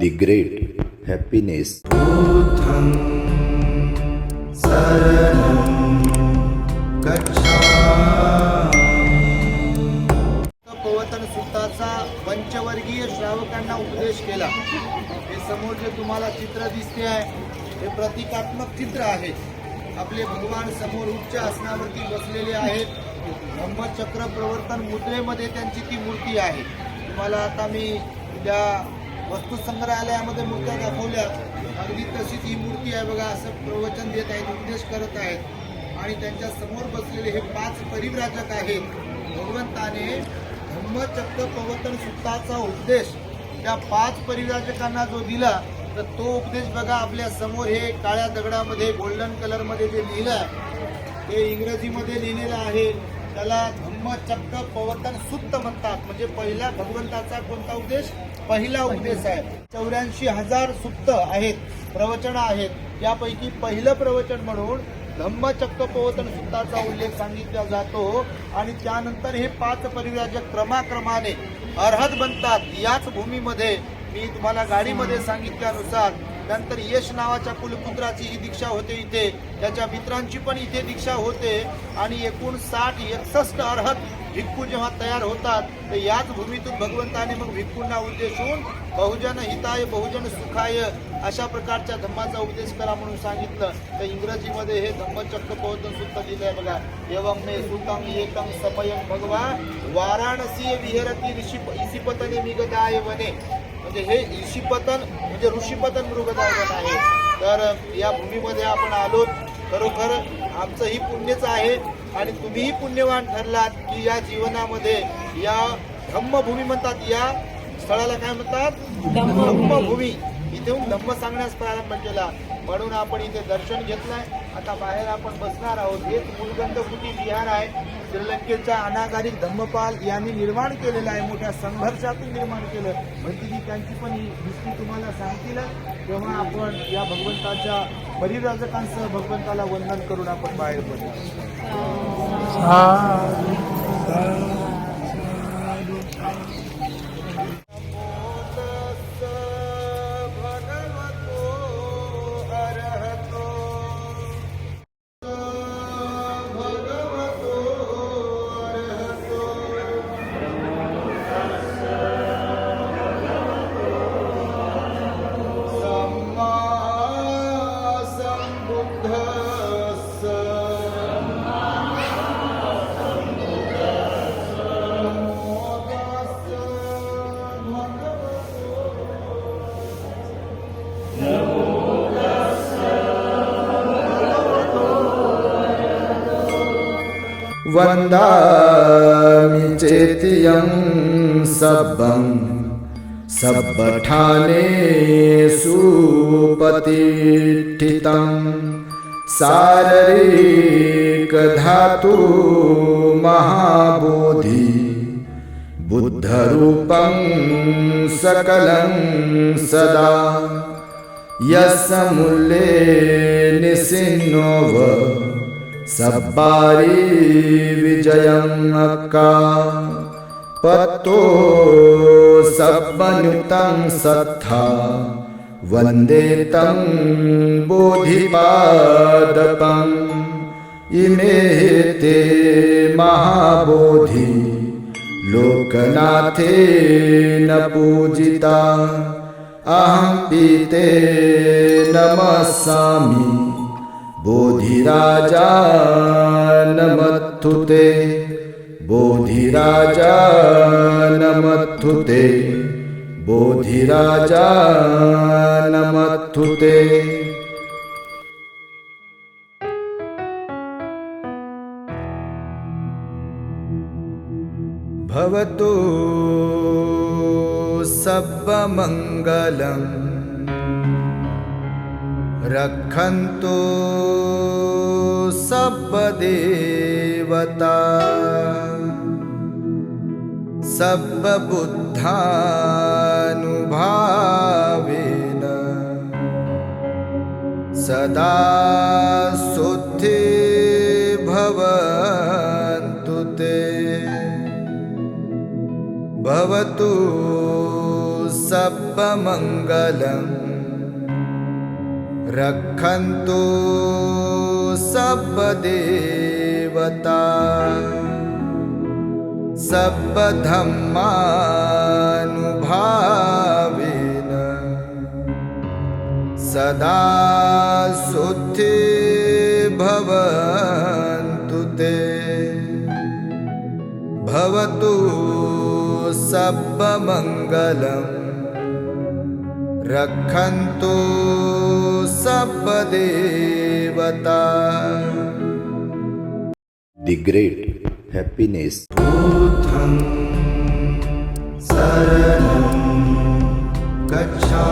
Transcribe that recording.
the great happiness. पवतन सुताचा पंचवर्गीय श्रावकांना उपदेश केला. हे समोर जे तुम्हाला चित्र दिसते आहे हे प्रतिकात्मक चित्र आहे. आपले भगवान समोर उच्च आसनावरती बसलेले आहेत. ब्रह्मचक्र प्रवर्तन मुद्रेमध्ये त्यांची ती मूर्ती आहे. तुम्हाला आता मी त्या वस्तू संग्रहालयामध्ये मूर्त्या दाखवल्या. अगदी तशीच ही मूर्ती आहे बघा असं प्रवचन देत आहेत उपदेश करत आहेत. आणि त्यांच्यासमोर बसलेले हे पाच परिव्राजक आहेत. भगवंताने धम्मचक्र प्रवर्तन सुत्ताचा उपदेश त्या पाच परिव्राजकांना जो दिला तर तो उपदेश बघा आपल्यासमोर हे काळ्या दगडामध्ये गोल्डन कलरमध्ये जे लिहिलं आहे ते इंग्रजीमध्ये लिहिलेलं आहे. त्याला ब्रह्मचक्र प्रवर्तन सुप्त म्हणतात. म्हणजे पहिला भगवंताचा कोणता उपदेश पहिला उपदेश आहे. चौऱ्याऐंशी हजार सुप्त आहेत प्रवचन आहेत. यापैकी पहिलं प्रवचन म्हणून धम्मचक्र प्रवर्तन सुत्ताचा उल्लेख सांगितला जातो. आणि त्यानंतर हे पाच परिव्राजक क्रमाक्रमाने अर्हत बनतात. याच भूमीमध्ये मी तुम्हाला गाडीमध्ये सांगितल्यानुसार नंतर यश नावाच्या कुलपुत्राची ही दीक्षा होते इथे. त्याच्या मित्रांची पण इथे दीक्षा होते. आणि एकूण साठ एकसष्ट अर्हत भिक्खू जेव्हा तयार होतात तर याच भूमीतून भगवंताने मग भिक्खूंना उद्देशून बहुजन हिताय बहुजन सुखाय अशा प्रकारच्या धम्माचा उपदेश करा म्हणून सांगितलं. तर इंग्रजीमध्ये हे धम्मचक्र प्रवर्तन सुद्धा दिलं आहे बघा. एवं मे सुतम एकम समयम भगवा वाराणसी विहरती ऋषी इसिपतने मिगदाय वने. म्हणजे हे ऋषीपतन म्हणजे ऋषीपतन मृगदायवन आहे. तर या भूमीमध्ये आपण आलो. खरोखर आमचंही पुण्यच आहे. आणि तुम्हीही पुण्यवान ठरलात की या जीवनामध्ये या धम्मभूमी म्हणतात या स्थळाला काय म्हणतात? धम्मभूमी इथून धम्म सांगण्यास प्रारंभ केला. म्हणून आपण इथे दर्शन घेतलंय. आता बाहेर आपण बसणार आहोत. हेच मुलगंध कुटी विहार आहे. श्रीलंकेच्या अनागारिक धम्मपाल यांनी निर्माण केलेलं आहे मोठ्या संघर्षातून निर्माण केलं. म्हणजे की त्यांची पण ही हिस्ट्री तुम्हाला सांगतील. तेव्हा आपण या भगवंताच्या परिराजकांसह भगवंताला वंदन करून आपण बाहेर पडू. વંદામિ ચેતિયં સબ્બં સબ્બઠાને સુપતિષ્ઠિતં શારીરિક ધાતુ મહાબોધિ બુદ્ધરૂપં સકલં સદા યસ મૂલ્યે નિસિન્નો सब्बारी विजयम् अक्का पत्तो सब्बनुतं सत्था। वन्दे तं बोधिपादपम् इमे ते महाबोधि। लोकनाथेन पूजिता। अहं पीते नमस्सामि बोधिराजानमत्थुते बोधिराजानुते बोधिरा भवतु सभमङ्गलम् रक्षन्तु सब्बदेवता। सब्बबुद्धानुभावेन। सदा शुद्धि भवन्तु ते। भवतु सब्बमङ्गलम् रक्षन्तु सब्बदेवता। सब्बधम्मानुभावेन। सदा शुद्धि भवन्तु ते। भवतु सब्बमङ्गलम् रक्षन्तु सपदेवता दि ग्रेट् हेप्पीनेस् सर गच्छा